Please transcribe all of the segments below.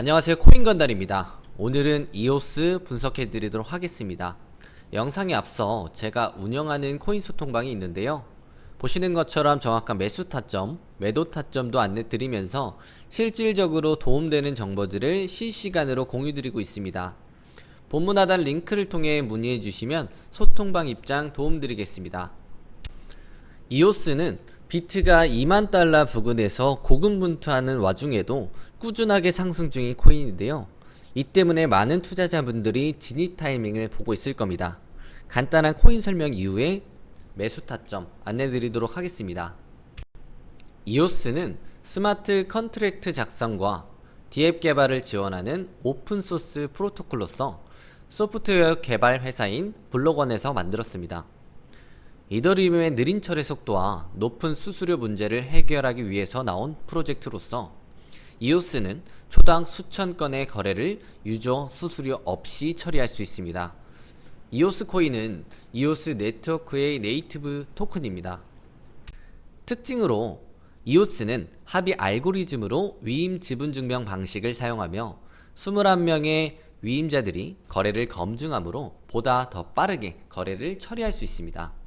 안녕하세요 코인건달입니다. 오늘은 이오스 분석해 드리도록 하겠습니다. 영상에 앞서 제가 운영하는 코인 소통방이 있는데요. 보시는 것처럼 정확한 매수 타점, 매도 타점도 안내 드리면서 실질적으로 도움되는 정보들을 실시간으로 공유 드리고 있습니다. 본문 하단 링크를 통해 문의해 주시면 소통방 입장 도움 드리겠습니다 이오스는 비트가 2만 달러 부근에서 고군분투하는 와중에도 꾸준하게 상승 중인 코인인데요. 이 때문에 많은 투자자분들이 진입 타이밍을 보고 있을 겁니다. 간단한 코인 설명 이후에 매수 타점 안내 드리도록 하겠습니다. 이오스는 스마트 컨트랙트 작성과 디앱 개발을 지원하는 오픈소스 프로토콜로서 소프트웨어 개발 회사인 블록원에서 만들었습니다. 이더리움의 느린 처리 속도와 높은 수수료 문제를 해결하기 위해서 나온 프로젝트로서 이오스는 초당 수천 건의 거래를 유저 수수료 없이 처리할 수 있습니다. 이오스 코인은 이오스 네트워크의 네이티브 토큰입니다. 특징으로 이오스는 합의 알고리즘으로 위임 지분 증명 방식을 사용하며 21명의 위임자들이 거래를 검증하므로 보다 더 빠르게 거래를 처리할 수 있습니다.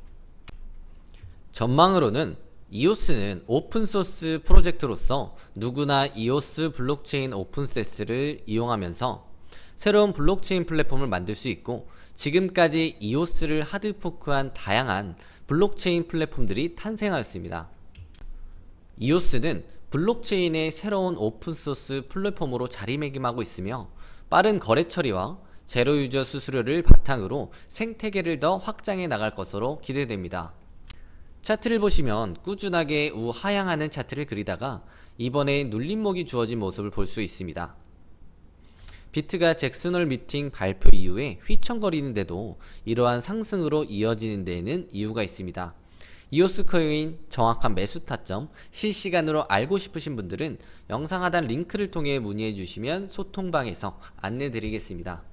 전망으로는 이오스는 오픈소스 프로젝트로서 누구나 이오스 블록체인 오픈세스를 이용하면서 새로운 블록체인 플랫폼을 만들 수 있고 지금까지 이오스를 하드포크한 다양한 블록체인 플랫폼들이 탄생하였습니다. 이오스는 블록체인의 새로운 오픈소스 플랫폼으로 자리매김하고 있으며 빠른 거래 처리와 제로 유저 수수료를 바탕으로 생태계를 더 확장해 나갈 것으로 기대됩니다. 차트를 보시면 꾸준하게 우하향하는 차트를 그리다가 이번에 눌림목이 주어진 모습을 볼 수 있습니다. 비트가 잭슨홀 미팅 발표 이후에 휘청거리는데도 이러한 상승으로 이어지는 데에는 이유가 있습니다. 이오스 코인 정확한 매수 타점 실시간으로 알고 싶으신 분들은 영상 하단 링크를 통해 문의해 주시면 소통방에서 안내 드리겠습니다.